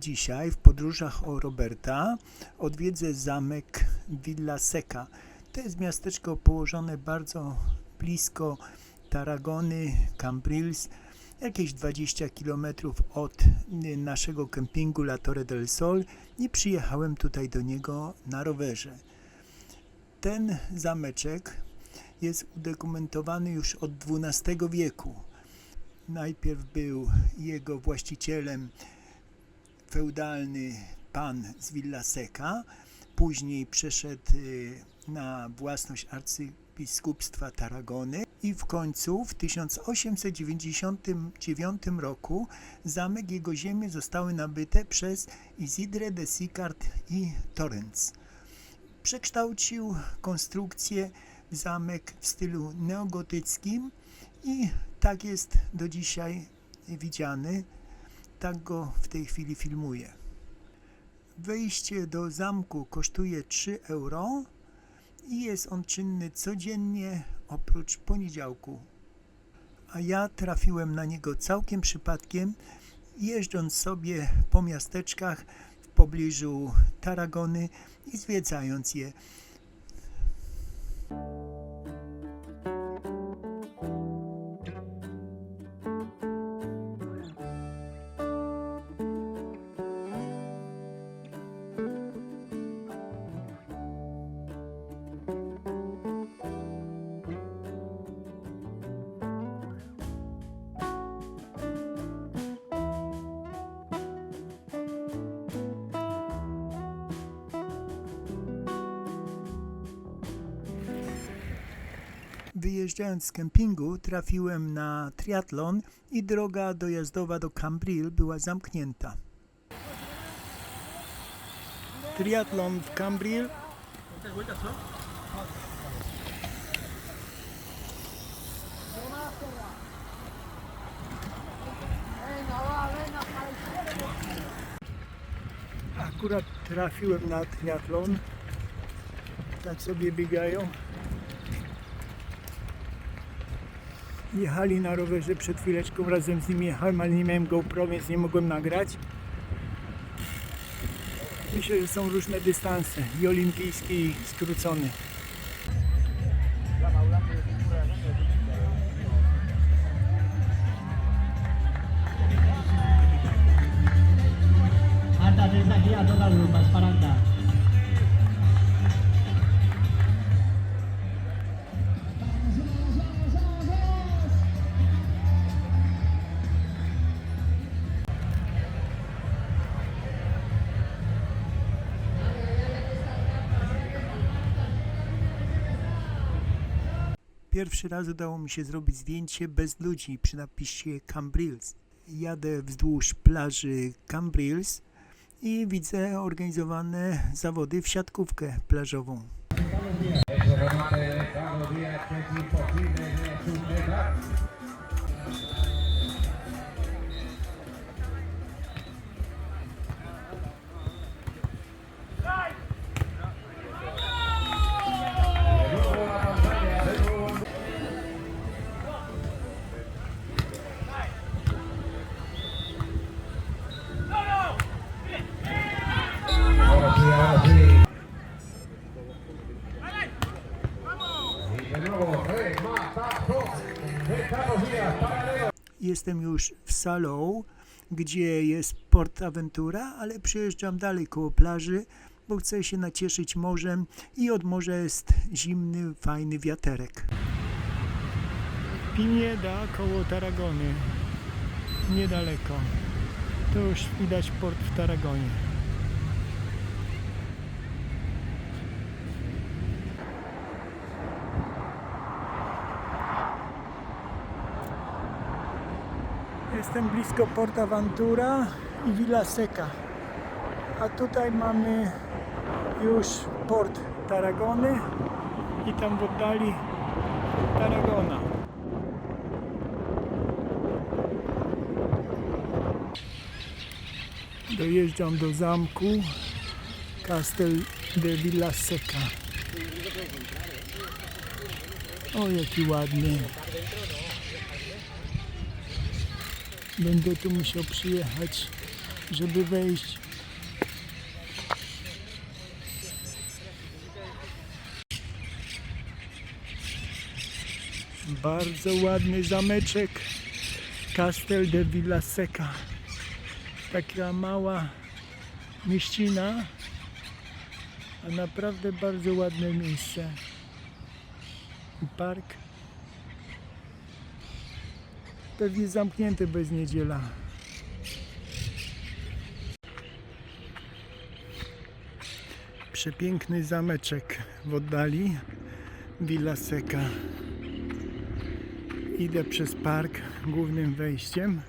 Dzisiaj w podróżach o Roberta odwiedzę zamek Villa Seca. To jest miasteczko położone bardzo blisko Tarragony, Cambrils, jakieś 20 km od naszego kempingu La Torre del Sol i przyjechałem tutaj do niego na rowerze. Ten zameczek jest udokumentowany już od XII wieku. Najpierw był jego właścicielem feudalny pan z Villa Seca, później przeszedł y, na własność arcybiskupstwa Tarragony i w końcu w 1899 roku zamek jego ziemie zostały nabyte przez Isidre de Sicard i Torrens. Przekształcił konstrukcję w zamek w stylu neogotyckim i tak jest do dzisiaj widziany tak go w tej chwili filmuję. Wejście do zamku kosztuje 3 euro i jest on czynny codziennie oprócz poniedziałku. A ja trafiłem na niego całkiem przypadkiem, jeżdżąc sobie po miasteczkach w pobliżu Tarragony i zwiedzając je. Wyjeżdżając z kempingu trafiłem na triatlon i droga dojazdowa do Cambril była zamknięta. Triatlon w Cambril Akurat trafiłem na triatlon. Tak sobie biegają. Jechali na rowerze przed chwileczką, razem z nimi jechałem, ale nie miałem GoPro, więc nie mogłem nagrać. Myślę, że są różne dystanse, i olimpijski, i skrócony. Hasta desde aquí a toda Europa, Esperanta. Pierwszy raz udało mi się zrobić zdjęcie bez ludzi przy napisie Cambrils. Jadę wzdłuż plaży Cambrils i widzę organizowane zawody w siatkówkę plażową. Jestem już w Salou, gdzie jest Port Aventura, ale przyjeżdżam dalej koło plaży, bo chcę się nacieszyć morzem i od morza jest zimny, fajny wiaterek. Pinieda koło Tarragony, niedaleko. To już widać port w Tarragonie. Jestem blisko Port Aventura i Villa Seca. A tutaj mamy już port Tarragony i tam w oddali Tarragona. Dojeżdżam do zamku Castel de Villa Seca. O, jaki ładny. Będę tu musiał przyjechać żeby wejść. Bardzo ładny zameczek Castel de Villaseca. Taka mała mieścina, a naprawdę bardzo ładne miejsce. Park. Pewnie zamknięty bez niedziela. Przepiękny zameczek w oddali Villa Seca. Idę przez park głównym wejściem.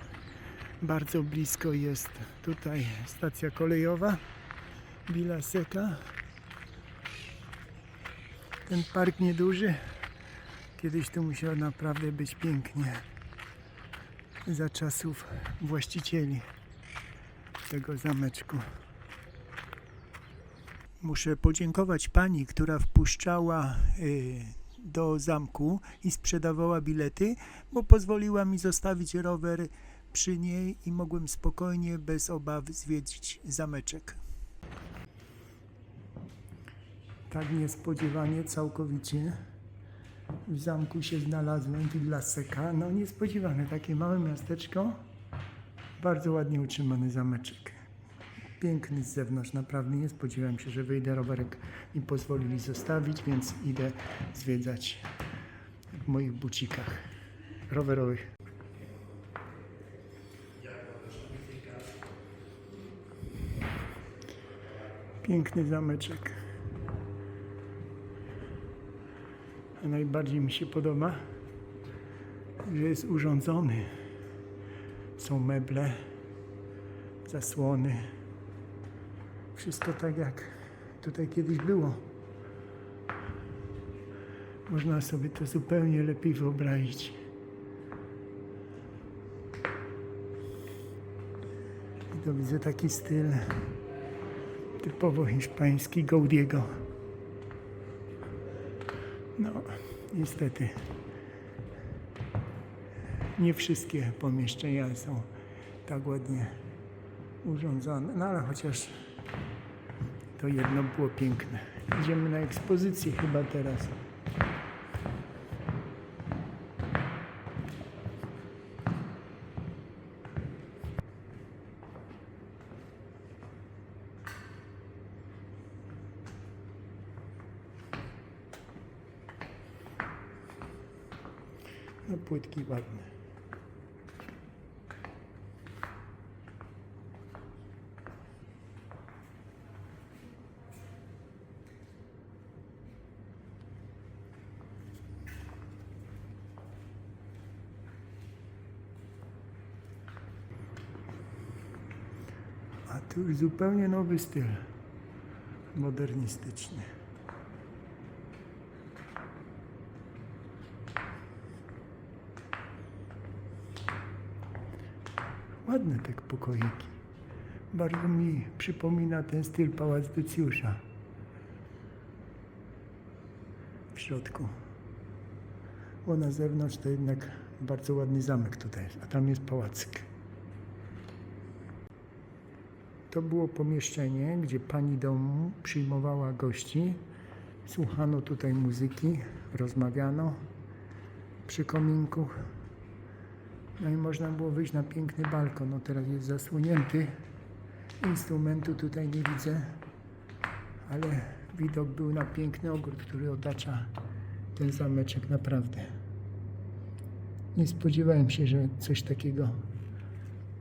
Bardzo blisko jest tutaj stacja kolejowa Villa Seca. Ten park nieduży. Kiedyś tu musiał naprawdę być pięknie za czasów właścicieli tego zameczku. Muszę podziękować pani, która wpuszczała y, do zamku i sprzedawała bilety, bo pozwoliła mi zostawić rower przy niej i mogłem spokojnie, bez obaw zwiedzić zameczek. Tak niespodziewanie, całkowicie w zamku się znalazłem, Villa Seca. No niespodziewane, takie małe miasteczko, bardzo ładnie utrzymany zameczek. Piękny z zewnątrz, naprawdę nie spodziewałem się, że wyjdę, rowerek mi pozwolili zostawić, więc idę zwiedzać w moich bucikach rowerowych. Piękny zameczek. Najbardziej mi się podoba, że jest urządzony. Są meble, zasłony. Wszystko tak jak tutaj kiedyś było. Można sobie to zupełnie lepiej wyobrazić. I to widzę taki styl typowo hiszpański Gaudiego. No, niestety. Nie wszystkie pomieszczenia są tak ładnie urządzone. No ale chociaż to jedno było piękne. Idziemy na ekspozycję chyba teraz. No płytki ładne. A tu już zupełnie nowy styl modernistyczny. Ładne te pokoiki. Bardzo mi przypomina ten styl Pałac Decjusza. W środku. Bo na zewnątrz to jednak bardzo ładny zamek tutaj a tam jest pałacyk. To było pomieszczenie, gdzie pani domu przyjmowała gości. Słuchano tutaj muzyki, rozmawiano przy kominku. No i można było wyjść na piękny balkon. No teraz jest zasłonięty. Instrumentu tutaj nie widzę, ale widok był na piękny ogród, który otacza ten zameczek naprawdę. Nie spodziewałem się, że coś takiego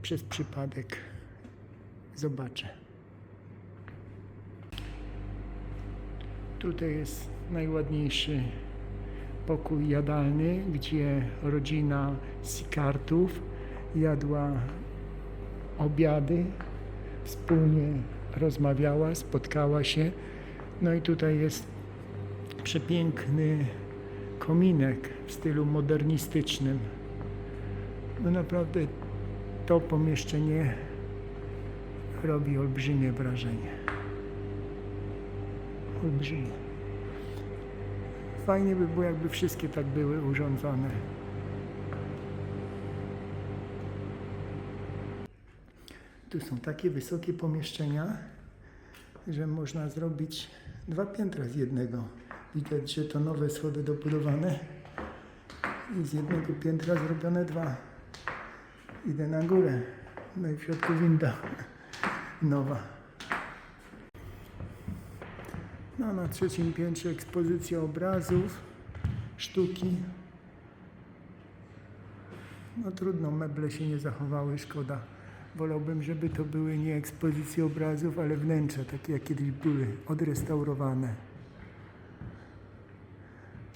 przez przypadek zobaczę. Tutaj jest najładniejszy pokój jadalny, gdzie rodzina Sikartów jadła obiady, wspólnie rozmawiała, spotkała się. No i tutaj jest przepiękny kominek w stylu modernistycznym. No naprawdę to pomieszczenie robi olbrzymie wrażenie. Olbrzymie. Fajnie by było, jakby wszystkie tak były urządzone. Tu są takie wysokie pomieszczenia, że można zrobić dwa piętra z jednego. Widać, że to nowe schody dobudowane i z jednego piętra zrobione dwa. Idę na górę. No i w środku winda nowa. No, na trzecim piętrze ekspozycja obrazów, sztuki. No trudno, meble się nie zachowały, szkoda. Wolałbym, żeby to były nie ekspozycje obrazów, ale wnętrza, takie jak kiedyś były, odrestaurowane.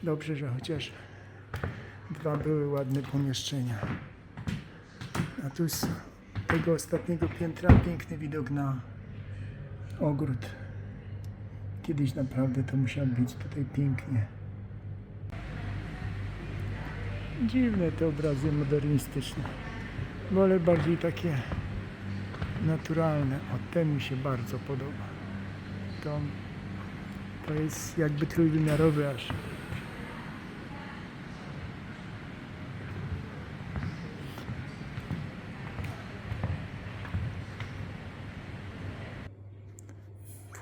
Dobrze, że chociaż dwa były ładne pomieszczenia. A tu z tego ostatniego piętra piękny widok na ogród. Kiedyś naprawdę to musiało być tutaj pięknie. Dziwne te obrazy modernistyczne. Wolę bardziej takie naturalne. O, ten mi się bardzo podoba. To, to jest jakby trójwymiarowy aż.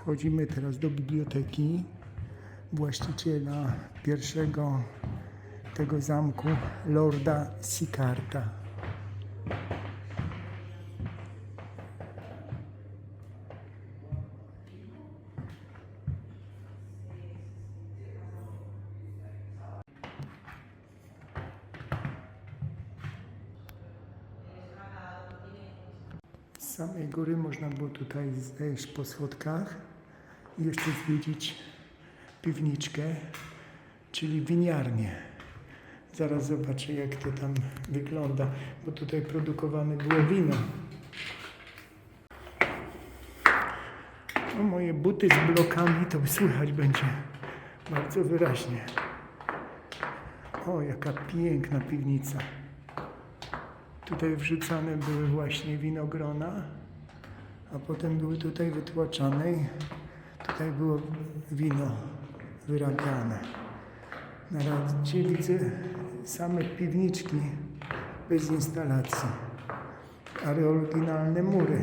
Wchodzimy teraz do biblioteki właściciela pierwszego tego zamku, Lorda Sikarta. Z samej góry można było tutaj zejść po schodkach jeszcze zwiedzić piwniczkę, czyli winiarnię. Zaraz zobaczę, jak to tam wygląda, bo tutaj produkowane było wino. No, moje buty z blokami to słychać będzie bardzo wyraźnie. O, jaka piękna piwnica. Tutaj wrzucane były właśnie winogrona, a potem były tutaj wytłaczane tutaj było wino wyrabiane. Na razie widzę same piwniczki bez instalacji, ale oryginalne mury.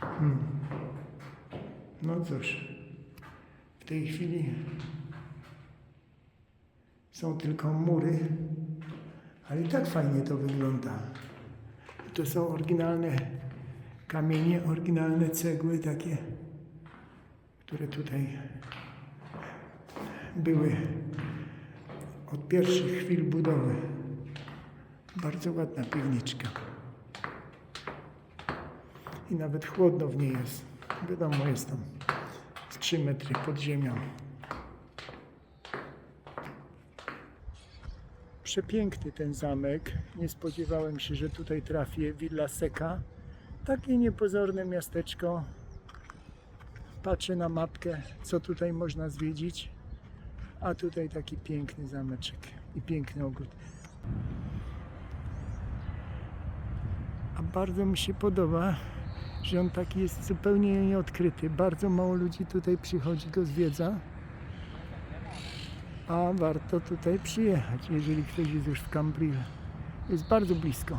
Hmm. No cóż, w tej chwili są tylko mury, ale i tak fajnie to wygląda. To są oryginalne kamienie, oryginalne cegły takie, które tutaj były od pierwszych chwil budowy. Bardzo ładna piwniczka. I nawet chłodno w niej jest. Wiadomo, jest tam z 3 metry pod ziemią. Przepiękny ten zamek. Nie spodziewałem się, że tutaj trafię. Villa Seca. Takie niepozorne miasteczko. Patrzę na mapkę, co tutaj można zwiedzić. A tutaj taki piękny zameczek i piękny ogród. A bardzo mi się podoba, że on taki jest zupełnie nieodkryty. Bardzo mało ludzi tutaj przychodzi, go zwiedza. A warto tutaj przyjechać, jeżeli ktoś jest już w Cambril. Jest bardzo blisko.